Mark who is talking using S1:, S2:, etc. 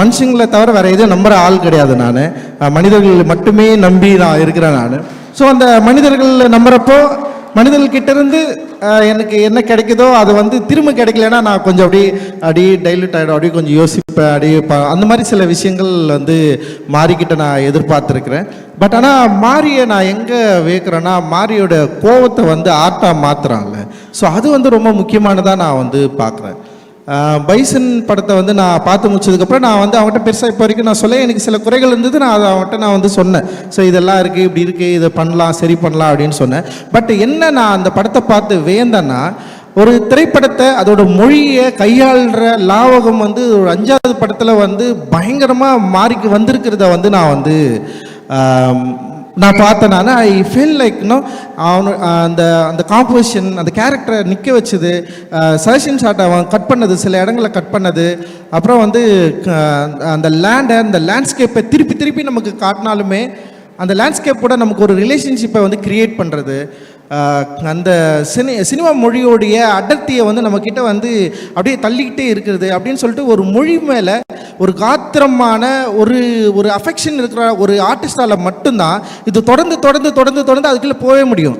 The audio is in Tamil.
S1: மனுஷங்களை தவிர வேற எதுவும் நம்புற ஆள் கிடையாது நான். மனிதர்கள் மட்டுமே நம்பி நான் இருக்கிறேன் நான். ஸோ அந்த மனிதர்கள் நம்புறப்போ மனிதர்கள்கிட்ட இருந்து எனக்கு என்ன கிடைக்குதோ அது வந்து திரும்ப கிடைக்கலன்னா நான் கொஞ்சம் அப்படியே அப்படியே டைல்யூட் ஆகிடும் அப்படியே கொஞ்சம் யோசிப்பேன். அப்படியே அந்த மாதிரி சில விஷயங்கள் வந்து மாறிக்கிட்ட நான் எதிர்பார்த்துருக்கிறேன். பட் ஆனால் மாரியை நான் எங்கே வைக்கிறேன்னா மாரியோட கோவத்தை வந்து ஆர்ட்டாக மாத்துறான்ல. ஸோ அது வந்து ரொம்ப முக்கியமானதாக நான் வந்து பார்க்குறேன். பைசன் படத்தை வந்து நான் பார்த்து முடிச்சதுக்கப்புறம் நான் வந்து அவன்கிட்ட பெருசாக இப்போ வரைக்கும் நான் சொல்ல எனக்கு சில குறைகள் இருந்தது. நான் அதை அவன்கிட்ட நான் வந்து சொன்னேன். ஸோ இதெல்லாம் இருக்குது இப்படி இருக்குது இதை பண்ணலாம் சரி பண்ணலாம் அப்படின்னு சொன்னேன். பட் என்ன நான் அந்த படத்தை பார்த்து வேந்தேன்னா ஒரு திரைப்படத்தை அதோட மொழியை கையாளுற லாவகம் வந்து ஒரு அஞ்சாவது படத்தில் வந்து பயங்கரமாக மாறிக்கு வந்திருக்கிறத வந்து நான் வந்து நான் பார்த்தேன் நான் ஐ ஃபீல் லைக் நோ அவனு அந்த அந்த காம்போசிஷன் அந்த கேரக்டரை நிற்க வச்சது சஜஷன் ஷாட் அவன் கட் பண்ணது சில இடங்களை கட் பண்ணது அப்புறம் வந்து அந்த லேண்டை அந்த லேண்ட்ஸ்கேப்பை திருப்பி திருப்பி நமக்கு காட்டினாலுமே அந்த லேண்ட்ஸ்கேப்போட நமக்கு ஒரு ரிலேஷன்ஷிப்பை வந்து கிரியேட் பண்ணுறது அந்த சினி சினிமா மொழியோடைய அடர்த்தியை வந்து நம்மக்கிட்ட வந்து அப்படியே தள்ளிக்கிட்டே இருக்கிறது அப்படின்னு சொல்லிட்டு ஒரு மொழி மேலே ஒரு காத்திரமான ஒரு ஒரு அஃபெக்ஷன் இருக்கிற ஒரு ஆர்டிஸ்டால் மட்டும்தான் இது தொடர்ந்து தொடர்ந்து தொடர்ந்து தொடர்ந்து அதுக்குள்ளே போகவே முடியும்.